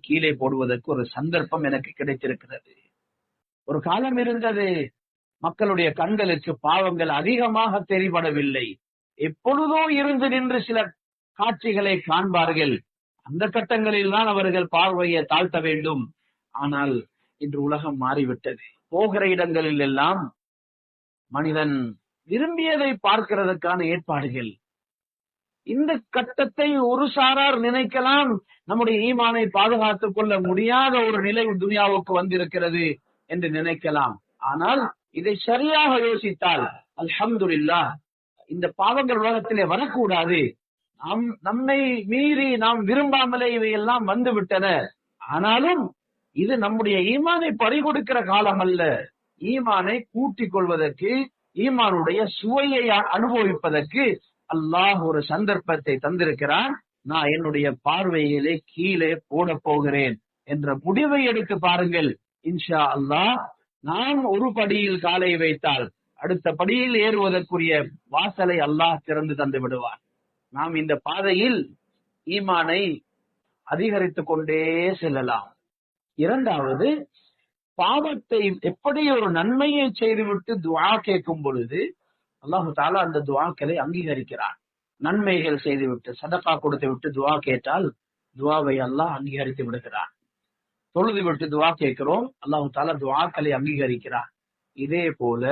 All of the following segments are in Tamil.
கீழே போடுவதற்கு ஒரு சந்தர்ப்பம் எனக்கு கிடைத்திருக்கிறது. ஒரு காலம் இருந்தது. மக்களுடைய கண்களுக்கு பாவங்கள் அதிகமாக தெரிபடவில்லை எப்பொழுதோ இருந்து நின்று சில காட்சிகளை காண்பார்கள். அந்த கட்டங்களில் தான் அவர்கள் பார்வையை தாழ்த்த வேண்டும். ஆனால் இன்று உலகம் மாறிவிட்டது. போகிற இடங்களில் எல்லாம் மனிதன் விரும்பியதை பார்க்கிறதுக்கான ஏற்பாடுகள். இந்த கட்டத்தை ஒரு சாரார் நினைக்கலாம். நம்முடைய ஈமானை பாதுகாத்துக் கொள்ள முடியாத ஒரு நிலை துனியாவுக்கு வந்திருக்கிறது என்று நினைக்கலாம். ஆனால் இதை சரியாக யோசித்தால் அல்ஹம்துலில்லா இந்த பாவங்கள் உலகத்திலே வரக்கூடாது. நம் நம்மை மீறி நாம் விரும்பாமலே இவையெல்லாம் வந்து விட்டன ஆனாலும் இது நம்முடைய ஈமானை பறிகொடுக்கிற காலம் அல்ல. ஈமானை கூட்டிக் கொள்வதற்கு ஈமானுடைய சுவையை அனுபவிப்பதற்கு அல்லாஹ் ஒரு சந்தர்ப்பத்தை தந்திருக்கிறான் நான் என்னுடைய பார்வையிலே கீழே போட போகிறேன் என்ற முடிவை எடுத்து பாருங்கள். இன்ஷா அல்லாஹ் நான் ஒரு படியில் காலை வைத்தால் அடுத்த படியில் ஏறுவதற்குரிய வாசலை அல்லாஹ் திறந்து தந்து விடுவார் நாம் இந்த பாதையில் ஈமானை அதிகரித்துக் கொண்டே செல்லலாம். இரண்டாவது பாவத்தை எப்படி ஒரு நன்மையை செய்துவிட்டு துவா கேட்கும் பொழுது அல்லாஹு தாலா அந்த துவாக்களை அங்கீகரிக்கிறான். நன்மைகள் செய்துவிட்டு சதப்பா கொடுத்து விட்டு துவா கேட்டால் துவாவை அல்லாஹ் அங்கீகரித்து விடுகிறான். தொழுது விட்டு துவா கேட்கிறோம் அல்லாஹு தாலா துவாக்களை அங்கீகரிக்கிறான். இதே போல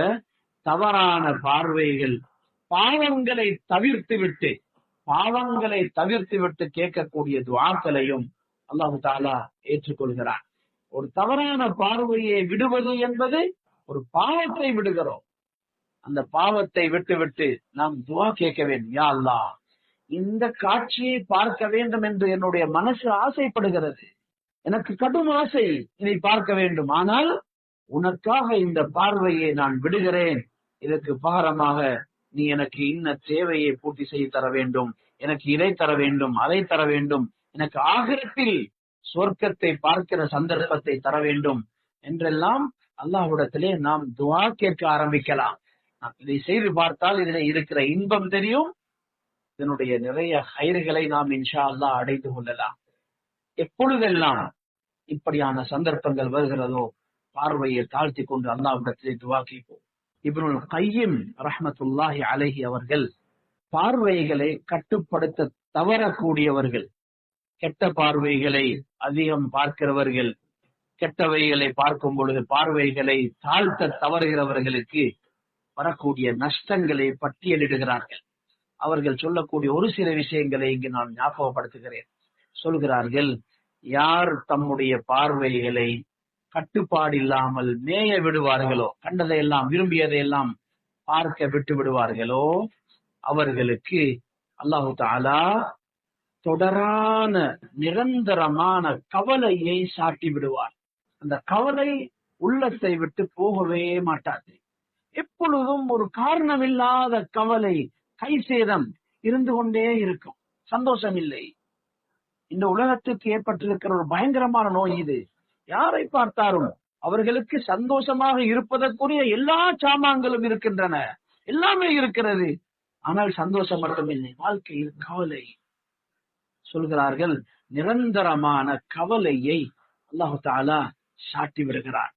தவறான பார்வைகள் பாவங்களை தவிர்த்து விட்டு பாவங்களை தவிர்த்து விட்டு கேட்கக்கூடிய துவாக்களையும் அல்லாஹு தாலா ஏற்றுக்கொள்கிறான். ஒரு தவறான பார்வையை விடுவது என்பது ஒரு பாவத்தை விடுகிறோம். அந்த பாவத்தை விட்டு விட்டு நாம் துவா கேட்க வேண்டும் யா அல்லா இந்த காட்சியை பார்க்க வேண்டும் என்று என்னுடைய மனசு ஆசைப்படுகிறது. எனக்கு கடும் ஆசை இதை பார்க்க வேண்டும். ஆனால் உனக்காக இந்த பார்வையை நான் விடுகிறேன். இதற்கு பாரமாக நீ எனக்கு இன்ன தேவையை பூர்த்தி செய்து தர வேண்டும். எனக்கு இதை தர வேண்டும் அதை தர வேண்டும். எனக்கு ஆகிரத்தில் சொர்க்கத்தை பார்க்கிற சந்தர்ப்பத்தை தர வேண்டும். என்றெல்லாம் அல்லாஹ்விடத்திலே நாம் துவா கேட்க ஆரம்பிக்கலாம். இதை செய்து பார்த்தால் இதில் இருக்கிற இன்பம் தெரியும். இதனுடைய நிறைய கயிறுகளை நாம் இன்ஷா அல்லா அடைந்து கொள்ளலாம். எப்பொழுதெல்லாம் இப்படியான சந்தர்ப்பங்கள் வருகிறதோ பார்வையை தாழ்த்தி கொண்டு அல்லாவிடத்திலே துவா கேட்போம். இப்னுல் கையும் ரஹமத்துல்லாஹி அலஹி அவர்கள் பார்வைகளை கட்டுப்படுத்த தவறக்கூடியவர்கள். கெட்ட பார்வைகளை அதிகம் பார்க்கிறவர்கள். கெட்டவைகளை பார்க்கும் பொழுது பார்வைகளை தாழ்த்த தவறுகிறவர்களுக்கு வரக்கூடிய நஷ்டங்களை பட்டியலிடுகிறார்கள். அவர்கள் சொல்லக்கூடிய ஒரு சில விஷயங்களை இங்கு நான் ஞாபகப்படுத்துகிறேன். சொல்கிறார்கள் யார் தம்முடைய பார்வைகளை கட்டுப்பாடு இல்லாமல் மேய விடுவார்களோ கண்டதையெல்லாம் விரும்பியதையெல்லாம் பார்க்க விட்டு விடுவார்களோ அவர்களுக்கு அல்லாஹு தாலா தொடரான நிரந்தரமான கவலையை சாட்டி விடுவார். அந்த கவலை உள்ளத்தை விட்டு போகவே மாட்டாது. எப்பொழுதும் ஒரு காரணமில்லாத கவலை கை சேதம் இருந்து கொண்டே இருக்கும். சந்தோஷம் இல்லை இந்த உலகத்துக்கு ஏற்பட்டிருக்கிற ஒரு பயங்கரமான நோய் இது. யாரை பார்த்தாலும் அவர்களுக்கு சந்தோஷமாக இருப்பதற்குரிய எல்லா சாமான்களும் இருக்கின்றன. எல்லாமே இருக்கிறது. ஆனால் சந்தோஷம் மட்டுமில்லை. வாழ்க்கையில் கவலை. சொல்கிறார்கள் நிரந்தரமான கவலையை அல்லாஹு தாலா சாட்டி விடுகிறார்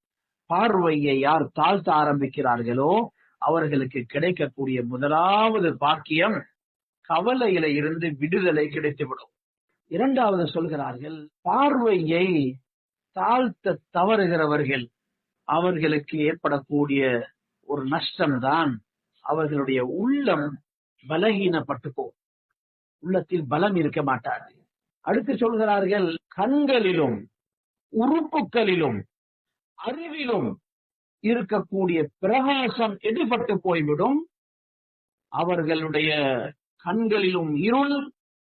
பார்வையை யார் தாழ்த்த ஆரம்பிக்கிறார்களோ அவர்களுக்கு கிடைக்கக்கூடிய முதலாவது பாக்கியம் கவலையில இருந்து விடுதலை கிடைத்துவிடும். இரண்டாவது சொல்கிறார்கள் பார்வையை தாழ்த்த தவறுகிறவர்கள் அவர்களுக்கு ஏற்படக்கூடிய ஒரு நஷ்டம்தான் அவர்களுடைய உள்ளம் பலகீனப்பட்டு போகும் உள்ளத்தில் பலம் இருக்க மாட்டார்கள் அடுத்து சொல்கிறார்கள் கண்களிலும் உறுப்புகளிலும் அறிவிலும் இருக்கக்கூடிய பிரகாசம் எடுபட்டு போய்விடும். அவர்களுடைய கண்களிலும் இருள்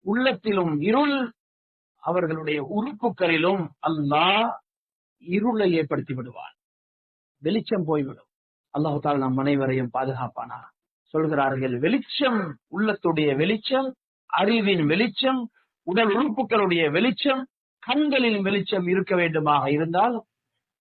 உள்ளத்திலும் இருள் அவர்களுடைய உறுப்புகளிலும் அல்லாஹ் இருளை ஏற்படுத்தி விடுவான் வெளிச்சம் போய்விடும். அல்லாஹு தால் நம் அனைவரையும் பாதுகாப்பானா சொல்கிறார்கள். வெளிச்சம் உள்ளத்துடைய வெளிச்சம் அறிவின் வெளிச்சம் உடல் உறுப்புகளுடைய வெளிச்சம் கண்களின் வெளிச்சம் இருக்க வேண்டுமாக இருந்தால்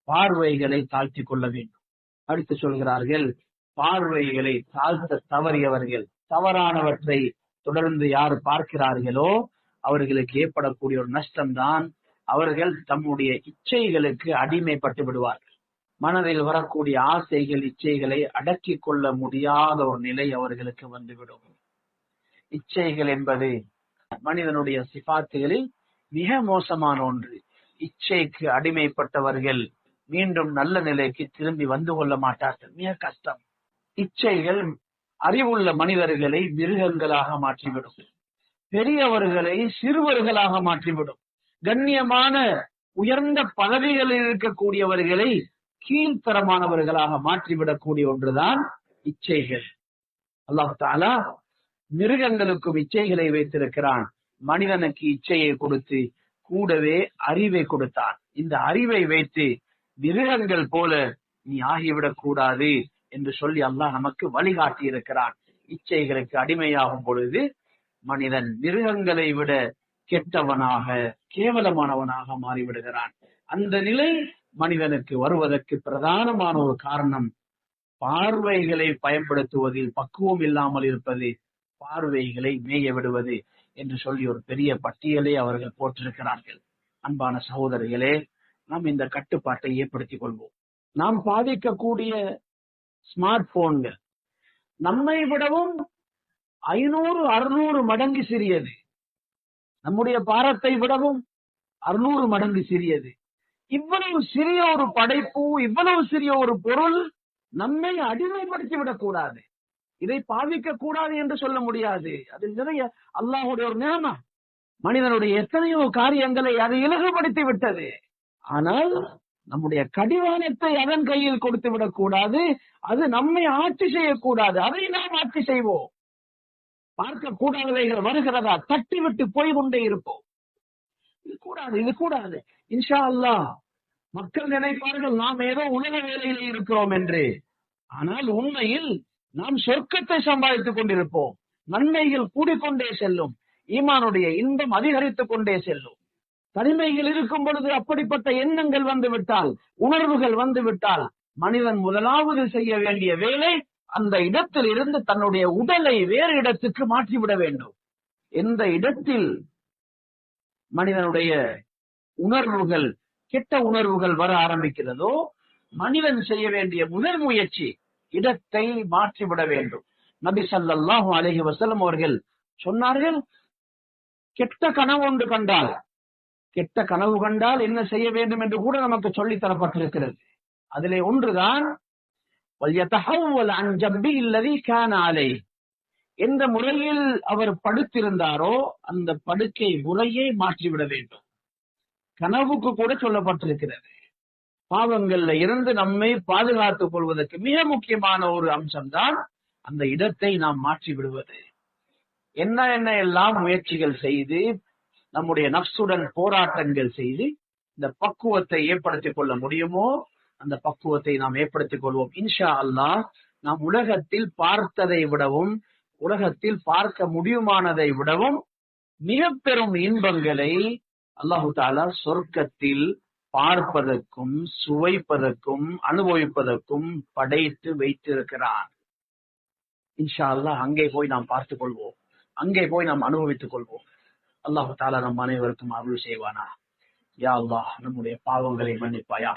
பார்வைகளை தாழ்த்தி கொள்ள வேண்டும். அடுத்து சொல்கிறார்கள் பார்வைகளை தாழ்த்த தவறியவர்கள் தவறானவற்றை தொடர்ந்து யார் பார்க்கிறார்களோ அவர்களுக்கு ஏற்படக்கூடிய ஒரு நஷ்டம்தான். அவர்கள் தம்முடைய இச்சைகளுக்கு அடிமைப்பட்டு விடுவார்கள். மனதில் வரக்கூடிய ஆசைகள் இச்சைகளை அடக்கி கொள்ள முடியாத ஒரு நிலை அவர்களுக்கு வந்துவிடும். இச்சைகள் என்பது மனிதனுடைய சிபாத்துகளில் மிக மோசமான ஒன்று. இச்சைக்கு அடிமைப்பட்டவர்கள் மீண்டும் நல்ல நிலைக்கு திரும்பி வந்து கொள்ள மாட்டார்கள். மிக கஷ்டம். இச்சைகள் அறிவுள்ள மனிதர்களை மிருகங்களாக மாற்றிவிடும். பெரியவர்களை சிறுவர்களாக மாற்றிவிடும். கண்ணியமான உயர்ந்த பதவிகளில் இருக்கக்கூடியவர்களை கீழ்த்தரமானவர்களாக மாற்றிவிடக்கூடிய ஒன்றுதான் இச்சைகள் அல்லாஹு தாலா மிருகங்களுக்கும் இச்சைகளை வைத்திருக்கிறான். மனிதனுக்கு இச்சையை கொடுத்து கூடவே அறிவை கொடுத்தான். இந்த அறிவை வைத்து மிருகங்கள் போல நீ ஆகிவிடக் கூடாது என்று சொல்லி அல்லாஹ் நமக்கு வழிகாட்டி இருக்கிறான் இச்சைகளுக்கு அடிமையாகும் பொழுது மனிதன் மிருகங்களை விட கெட்டவனாக கேவலமானவனாக மாறிவிடுகிறான். அந்த நிலை மனிதனுக்கு வருவதற்கு பிரதானமான ஒரு காரணம் பார்வைகளை பயன்படுத்துவதில் பக்குவம் இல்லாமல் இருப்பது பார்வைகளை மேய விடுவது என்று சொல்லி ஒரு பெரிய பட்டியலை அவர்கள் போட்டிருக்கிறார்கள். அன்பான சகோதரிகளே நாம் இந்த கட்டுப்பாட்டை ஏற்படுத்திக் கொள்வோம். நாம் பாதிக்கக்கூடிய ஸ்மார்ட் போன்கள் நம்மை விடவும் ஐநூறு அறுநூறு மடங்கு சிறியது. நம்முடைய பாரத்தை விடவும் அறுநூறு மடங்கு சிறியது. இவ்வளவு சிறிய ஒரு படைப்பு இவ்வளவு சிறிய ஒரு பொருள் நம்மை அடிமைப்படுத்தி விடக்கூடாது இதை பாவிக்க கூடாது என்று சொல்ல முடியாது. அது நிறைய அல்லாஹுடைய ஒரு நிலைமை மனிதனுடைய எத்தனையோ காரியங்களை அதை இலகுபடுத்தி விட்டது ஆனால் நம்முடைய கடிவானத்தை அதன் கையில் கொடுத்து விடக்கூடாது அது நம்மை ஆட்சி செய்யக்கூடாது. அதை நாம் ஆட்சி செய்வோம். பார்க்க கூடாதவைகள் வருகிறதா? தட்டி விட்டு போய் கொண்டே இருப்போம். இது கூடாது இது கூடாது. இன்ஷா அல்லாஹ் மக்கள் நினைப்பார்கள் நாம் ஏதோ உலக வேலையில் இருக்கிறோம் என்று. ஆனால் உண்மையில் நாம் சொர்க்கத்தை சம்பாதித்துக் கொண்டிருப்போம். நன்மைகள் கூடிக்கொண்டே செல்லும். ஈமானுடைய இன்பம் அதிகரித்துக் கொண்டே செல்லும். தனிமையில் இருக்கும் பொழுது அப்படிப்பட்ட எண்ணங்கள் வந்துவிட்டால் உணர்வுகள் வந்து விட்டால் மனிதன் முதலாவது செய்ய வேண்டிய வேலை அந்த இடத்தில் இருந்து தன்னுடைய உடலை வேறு இடத்துக்கு மாற்றிவிட வேண்டும். எந்த இடத்தில் மனிதனுடைய உணர்வுகள் கெட்ட உணர்வுகள் வர ஆரம்பிக்கிறதோ மனிதன் செய்ய வேண்டிய முதல் முயற்சி இடத்தை மாற்றிவிட வேண்டும். நபி ஸல்லல்லாஹு அலஹி வசலம் அவர்கள் சொன்னார்கள் கெட்ட கனவு ஒன்று கண்டால் கெட்ட கனவு கண்டால் என்ன செய்ய வேண்டும் என்று கூட நமக்கு சொல்லி தரப்பட்டிருக்கிறது. அதிலே ஒன்றுதான் எந்த முறையில் அவர் படுத்திருந்தாரோ அந்த படுக்கை முறையை மாற்றிவிட வேண்டும். கனவுக்கு கூட சொல்லப்பட்டிருக்கிறது. பாவங்கள்ல இருந்து நம்மை பாதுகாத்துக் கொள்வதற்கு மிக முக்கியமான ஒரு அம்சம்தான் அந்த இடத்தை நாம் மாற்றி விடுவது என்ன என்ன எல்லாம் முயற்சிகள் செய்து நம்முடைய நப்சுடன் போராட்டங்கள் செய்து இந்த பக்குவத்தை ஏற்படுத்திக் கொள்ள முடியுமோ? அந்த பக்குவத்தை நாம் ஏற்படுத்திக் கொள்வோம். இன்ஷா அல்லாஹ் நாம் உலகத்தில் பார்த்ததை விடவும் உலகத்தில் பார்க்க முடியுமானதை விடவும் மிக பெரும் இன்பங்களை அல்லாஹு தாலா சொர்க்கத்தில் பார்ப்பதற்கும் சுவைப்பதற்கும் அனுபவிப்பதற்கும் படைத்து வைத்திருக்கிறார். இன்ஷா அல்லாஹ் அங்கே போய் நாம் பார்த்துக் கொள்வோம். அங்கே போய் நாம் அனுபவித்துக் கொள்வோம். அல்லாஹு தாலா நம் அனைவருக்கும் அருள் செய்வானா? யா அல்லாஹ் நம்முடைய பாவங்களை மன்னிப்பாயா?